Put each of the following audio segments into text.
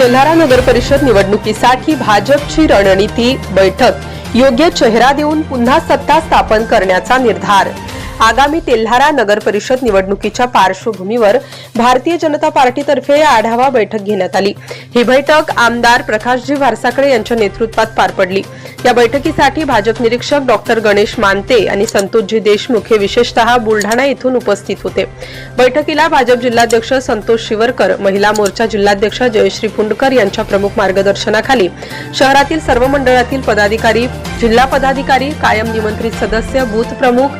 तेल्हारा नगर परिषद निवडणुकीसाठी भाजपची रणनीती बैठक. योग्य चेहरा देऊन पुन्हा सत्ता स्थापन करण्याचा निर्धार. आगामी तेल्हारा नगर परिषद निवडणुकीच्या पार्श्वभूमीवर भारतीय जनता पार्टीतर्फे आढावा बैठक घेण्यात आली. ही बैठक आमदार प्रकाशजी वारसाकडे यांच्या नेतृत्वात पार पडली. या बैठकीसाठी भाजप निरीक्षक डॉक्टर गणेश मानते आणि संतोषजी देशमुख हे विशेषतः बुलढाणा येथून उपस्थित होते. बैठकीला भाजप जिल्हाध्यक्ष संतोष शिवरकर महिला मोर्चा जिल्हाध्यक्ष जयश्री फुंडकर यांच्या प्रमुख मार्गदर्शनाखाली शहरातील सर्व मंडळातील पदाधिकारी जिल्हा पदाधिकारी कायम निमंत्रित सदस्य बूथ प्रमुख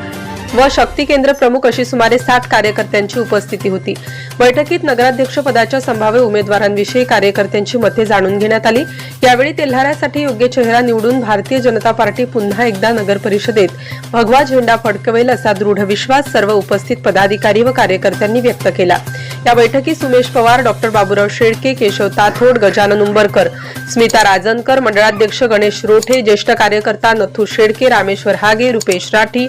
व शक्ती केंद्र प्रमुख अशी सुमारे साठ कार्यकर्त्यांची उपस्थिती होती. बैठकीत नगराध्यक्ष पदाच्या संभाव्य उमेदवारांविषयी कार्यकर्त्यांची मते जाणून घेण्यात आली. यावेळी तेल्हाऱ्यासाठी योग्य चेहरा निवडून भारतीय जनता पार्टी पुन्हा एकदा नगर परिषदेत भगवा झेंडा फडकवेल असा दृढ विश्वास सर्व उपस्थित पदाधिकारी व कार्यकर्त्यांनी व्यक्त केला. या बैठकीत सुमेश पवार डॉक्टर बाबूराव शेळके केशव ताथोड गजानन उंबरकर स्मिता राजनकर मंडळाध्यक्ष गणेश रोठे ज्येष्ठ कार्यकर्ता नथू शेळके रामेश्वर हागे रुपेश राठी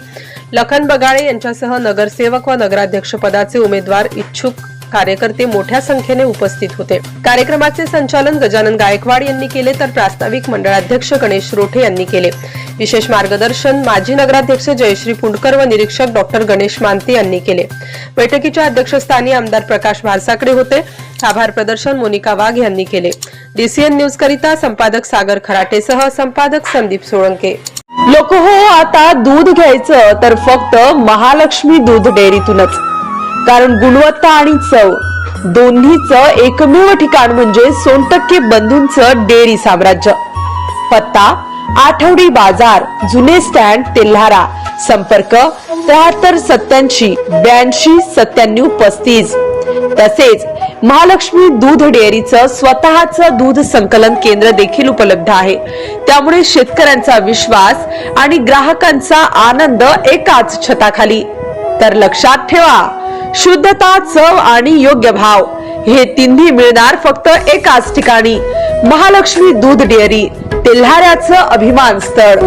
लखन बगाळे यांच्यासह नगरसेवक व नगराध्यक्ष पदाचे उमेदवार इच्छुक कार्यकर्ते मोठ्या संख्येने उपस्थित होते. कार्यक्रमाचे संचालन गजानन गायकवाड यांनी केले तर प्रास्ताविक मंडळाध्यक्ष गणेश रोठे यांनी केले. विशेष मार्गदर्शन माजी नगराध्यक्ष जयश्री पुंडकर व निरीक्षक डॉक्टर गणेश मानते यांनी केले. बैठकीच्या अध्यक्षस्थानी आमदार प्रकाश भारसाकडे होते. आभार प्रदर्शन मोनिका वाघ यांनी केले. डीसीएन न्यूज करिता संपादक सागर खराटेसह संपादक संदीप सोळंके. लोक हो आता दूध घ्यायचं तर फक्त महालक्ष्मी दूध डेअरीतूनच. कारण गुणवत्ता आणि चव दोन्हीचं एकमेव ठिकाण म्हणजे सोनटक्के बंधूंचं डेअरी साम्राज्य. पत्ता आठवडी बाजार जुने स्टँड तेल्हारा. संपर्क त्र्याहत्तर सत्याऐंशी ब्याऐंशी सत्त्याण्णव पस्तीस. तसेच महालक्ष्मी दूध डेअरीचं स्वतःचं दूध संकलन केंद्र देखील उपलब्ध आहे. त्यामुळे शेतकऱ्यांचा विश्वास आणि ग्राहकांचा आनंद एकाच छताखाली. तर लक्षात ठेवा शुद्धता चव आणि योग्य भाव. हे तिन्ही मिळणार फक्त एकाच ठिकाणी. महालक्ष्मी दूध डेअरी तेल्हाऱ्याचं अभिमान स्थळ.